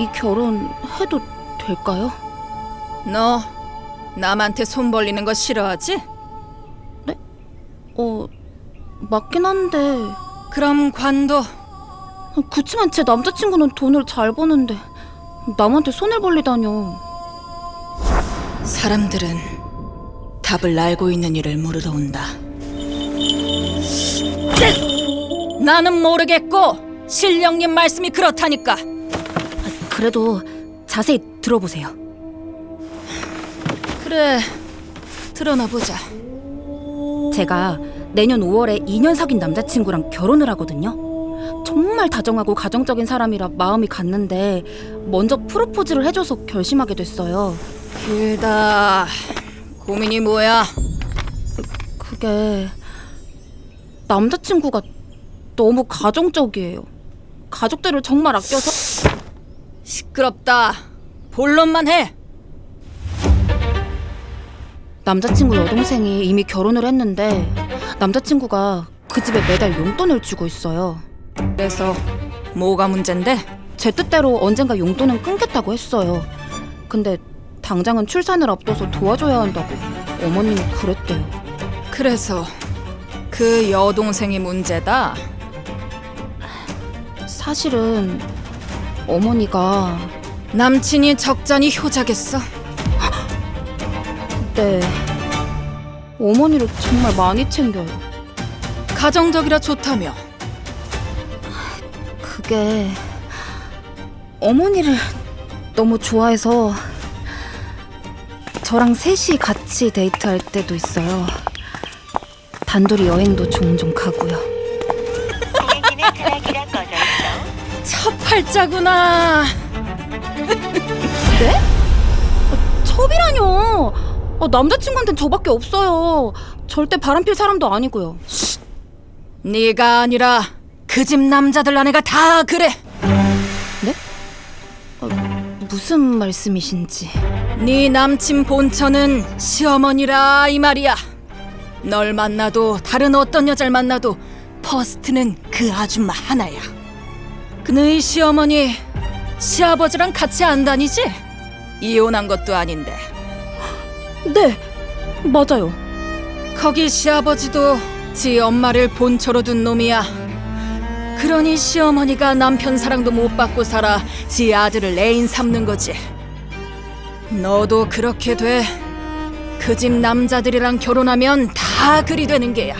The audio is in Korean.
이 결혼 해도 될까요? 너 남한테 손 벌리는 거 싫어하지? 어, 맞긴 한데 그럼 관둬. 그치만 제 남자친구는 돈을 잘 버는데 남한테 손을 벌리다뇨. 사람들은 답을 알고 있는 일을 물으러 온다. 나는 모르겠고 신령님 말씀이 그렇다니까. 그래도 자세히 들어보세요. 그래, 드러나 보자. 제가 내년 5월에 2년 사귄 남자친구랑 결혼을 하거든요. 정말 다정하고 가정적인 사람이라 마음이 갔는데 먼저 프로포즈를 해줘서 결심하게 됐어요. 길다. 고민이 뭐야? 그게 남자친구가 너무 가정적이에요. 가족들을 정말 아껴서 시끄럽다. 본론만 해. 남자친구 여동생이 이미 결혼을 했는데 남자친구가 그 집에 매달 용돈을 주고 있어요. 그래서 뭐가 문제인데? 제 뜻대로 언젠가 용돈은 끊겠다고 했어요. 근데 당장은 출산을 앞둬서 도와줘야 한다고 어머님이 그랬대요. 그래서 그 여동생이 문제다. 사실은 어머니가 남친이 적잖이 효자겠어. 네 어머니를 정말 많이 챙겨요. 가정적이라 좋다며. 그게 어머니를 너무 좋아해서 저랑 셋이 같이 데이트할 때도 있어요. 단둘이 여행도 종종 가고요. 첫 팔자구나. 첩이라뇨. 어, 남자친구한텐 저밖에 없어요. 절대 바람필 사람도 아니고요. 네가 아니라 그 집 남자들 아내가 다 그래. 무슨 말씀이신지. 네 남친 본처는 시어머니라 이 말이야. 널 만나도 다른 어떤 여자를 만나도 퍼스트는 그 아줌마 하나야. 너희 시어머니 시아버지랑 같이 안 다니지? 이혼한 것도 아닌데. 네, 맞아요. 거기 시아버지도 지 엄마를 본처로 둔 놈이야. 그러니 시어머니가 남편 사랑도 못 받고 살아 지 아들을 애인 삼는 거지. 너도 그렇게 돼. 그 집 남자들이랑 결혼하면 다 그리 되는 게야.